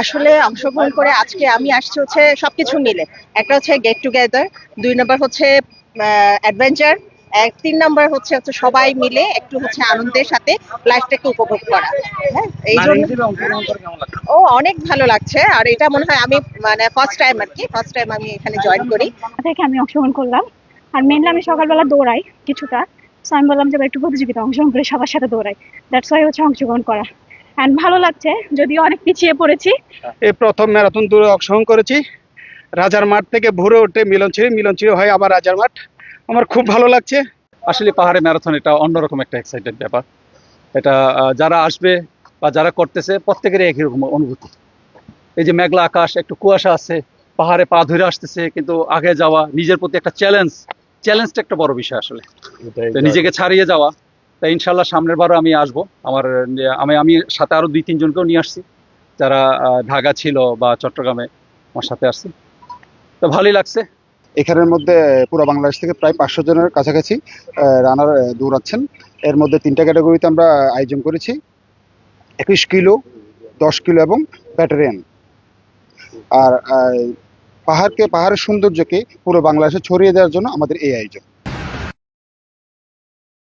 আসলে অংশগ্রহণ করে আজকে আমি আসছি হচ্ছে সবকিছু মিলে। একটা হচ্ছে গেট টুগেদার দুই নম্বর হচ্ছে অ্যাডভেঞ্চার এক তিন নম্বর হচ্ছে হচ্ছে সবাই মিলে একটু হচ্ছে আনন্দের সাথে লাইফটাকে উপভোগ করা। হ্যাঁ এই জন্য ও অনেক ভালো লাগছে। আর এটা মনে হয় আমি মানে ফার্স্ট টাইম আর কি ফার্স্ট টাইম আমি এখানে জয়েন করি। থেকে আমি অংশগ্রহণ করলাম। আর মেনলি আমি সকালবেলা দৌড়াই কিছুটা। সো আমি বললাম যে একটু প্রতিযোগিতা অংশগ্রহণ করে সবার সাথে দৌড়াই। দ্যাটস ওয়াই হচ্ছে অংশগ্রহণ করা। অ্যান্ড ভালো লাগছে যদিও অনেক পিছিয়ে পড়েছি। এই প্রথম ম্যারাথন দৌড়ে অংশগ্রহণ করেছি। রাজার মাঠ থেকে ভোরে উঠে মিলনছিরি মিলনছিরি হয় আবার রাজার মাঠ। আমার খুব ভালো লাগছে। আসলে পাহাড়ে ম্যারাথন এটা অন্যরকম একটা এক্সাইটেড ব্যাপার। এটা যারা আসবে বা যারা করতেছে প্রত্যেকেরই একই রকম অনুভূতি। এই যে মেঘলা আকাশ একটু কুয়াশা আছে পাহাড়ে পা ধরে আসতেছে কিন্তু আগে যাওয়া নিজের প্রতি একটা চ্যালেঞ্জ চ্যালেঞ্জটা একটা বড় বিষয় আসলে। নিজেকে ছাড়িয়ে যাওয়া। তাই ইনশাল্লাহ সামনের বারও আমি আসব। আমার, আমি আমি সাথে আরও দুই, তিনজনকেও নিয়ে আসছি। যারা ঢাকা ছিল বা চট্টগ্রামে, আমার সাথে আসছে। তো ভালোই লাগছে। এখানের মধ্যে পুরো বাংলাদেশ থেকে প্রায় পাঁচশো জনের কাছাকাছি রানার দৌড়াচ্ছেন। এর মধ্যে তিনটা ক্যাটাগরিতে আমরা আয়োজন করেছি। একুশ কিলো, দশ কিলো এবং ব্যাটারিয়ান আর পাহাড়কে, পাহাড়ের সৌন্দর্যকে পুরো বাংলাদেশে ছড়িয়ে দেওয়ার জন্য আমাদের এই আয়োজন।